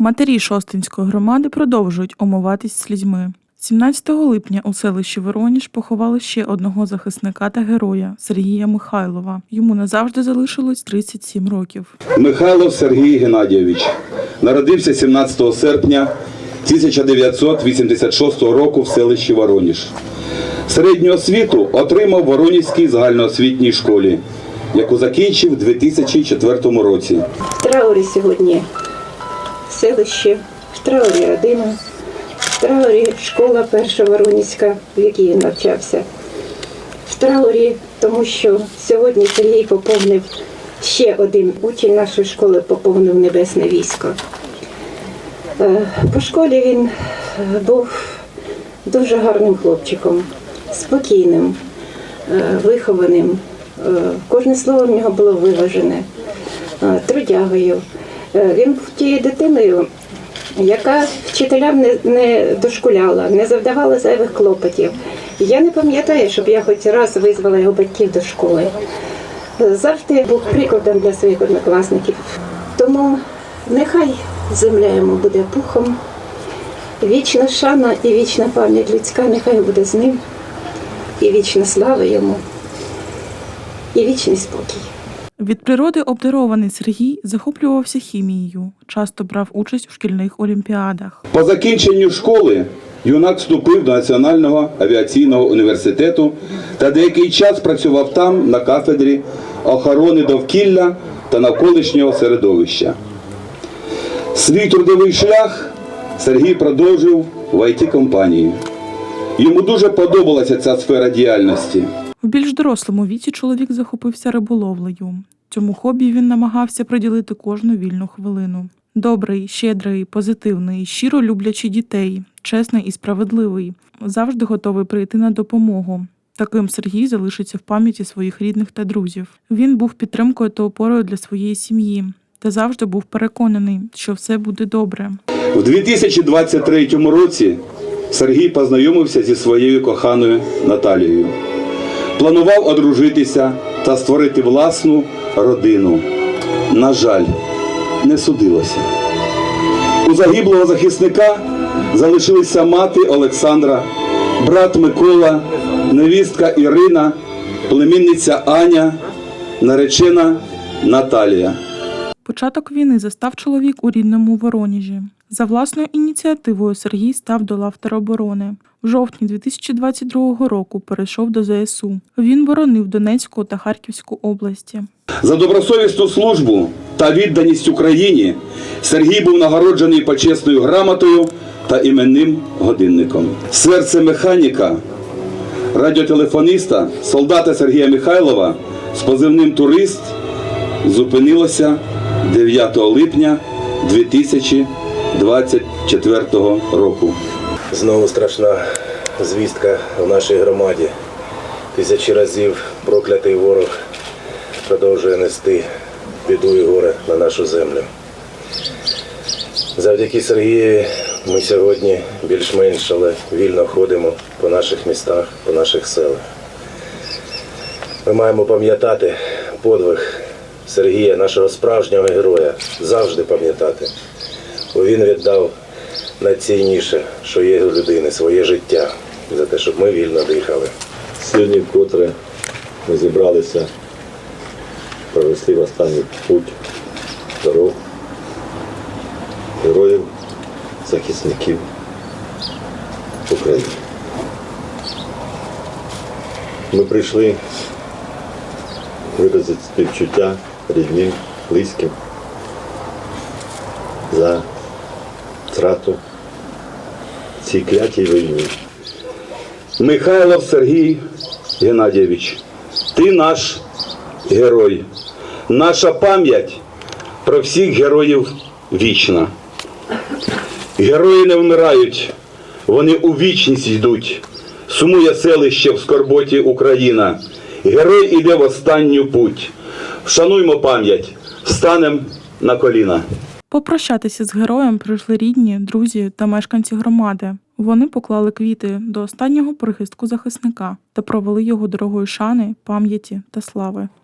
Матері Шостинської громади продовжують омиватись слізьми. 17 липня у селищі Вороніж поховали ще одного захисника та героя Сергія Михайлова. Йому назавжди залишилось 37 років. Михайлов Сергій Геннадійович народився 17 серпня 1986 року в селищі Вороніж. Середню освіту отримав в Воронізькій загальноосвітній школі, яку закінчив у 2004 році. В траурі сьогодні селище, в траурі родина, в траурі школа перша Воронізька, в якій він навчався. В траурі, тому що сьогодні Сергій поповнив ще один учень нашої школи, поповнив небесне військо. Е, По школі він е, був дуже гарним хлопчиком, спокійним, е, вихованим. Кожне слово в нього було виважене, трудягою. Е, Він був тією дитиною, яка вчителям не, не дошкуляла, не завдавала зайвих клопотів. Я не пам'ятаю, щоб я хоч раз визвала його батьків до школи. Завжди був прикладом для своїх однокласників. Тому нехай земля йому буде пухом, вічна шана і вічна пам'ять людська, нехай буде з ним, і вічна слава йому, і вічний спокій. Від природи обдарований Сергій захоплювався хімією, часто брав участь у шкільних олімпіадах. По закінченню школи юнак вступив до Національного авіаційного університету та деякий час працював там на кафедрі охорони довкілля та навколишнього середовища. Свій трудовий шлях Сергій продовжив в IT-компанії. Йому дуже подобалася ця сфера діяльності. В більш дорослому віці чоловік захопився риболовлею. Цьому хобі він намагався приділити кожну вільну хвилину. Добрий, щедрий, позитивний, щиро люблячий дітей, чесний і справедливий, завжди готовий прийти на допомогу. Таким Сергій залишиться в пам'яті своїх рідних та друзів. Він був підтримкою та опорою для своєї сім'ї та завжди був переконаний, що все буде добре. У 2023 році Сергій познайомився зі своєю коханою Наталією. Планував одружитися та створити власну родину. На жаль, не судилося. У загиблого захисника залишилися мати Олександра, брат Микола, невістка Ірина, племінниця Аня, наречена Наталія. Початок війни застав чоловік у рідному Воронежі. За власною ініціативою Сергій став до лав тероборони. В жовтні 2022 року перейшов до ЗСУ. Він боронив Донецьку та Харківську області. За добросовісну службу та відданість Україні Сергій був нагороджений почесною грамотою та іменним годинником. Серце механіка, радіотелефоніста, солдата Сергія Михайлова з позивним Турист зупинилося 9 липня 2024 року. Знову страшна звістка в нашій громаді. Тисячі разів проклятий ворог продовжує нести біду і горе на нашу землю. Завдяки Сергієві ми сьогодні більш-менш але вільно ходимо по наших містах, по наших селах. Ми маємо пам'ятати подвиг Сергія, нашого справжнього героя, завжди пам'ятати. Бо він віддав найцінніше, що є у людини, своє життя, за те, щоб ми вільно дихали. Сьогодні вкотре ми зібралися провести в останній путь дорог героїв, захисників України. Ми прийшли виразити співчуття рідним, близьким за втрату цій клятій війні. Михайлов Сергій Геннадійович, ти наш герой. Наша пам'ять про всіх героїв вічна. Герої не вмирають, вони у вічність йдуть. Сумує селище в скорботі Україна. Герой іде в останню путь. Вшануймо пам'ять, встанем на коліна. Попрощатися з героєм прийшли рідні, друзі та мешканці громади. Вони поклали квіти до останнього прихистку захисника та провели його дорогою шани, пам'яті та слави.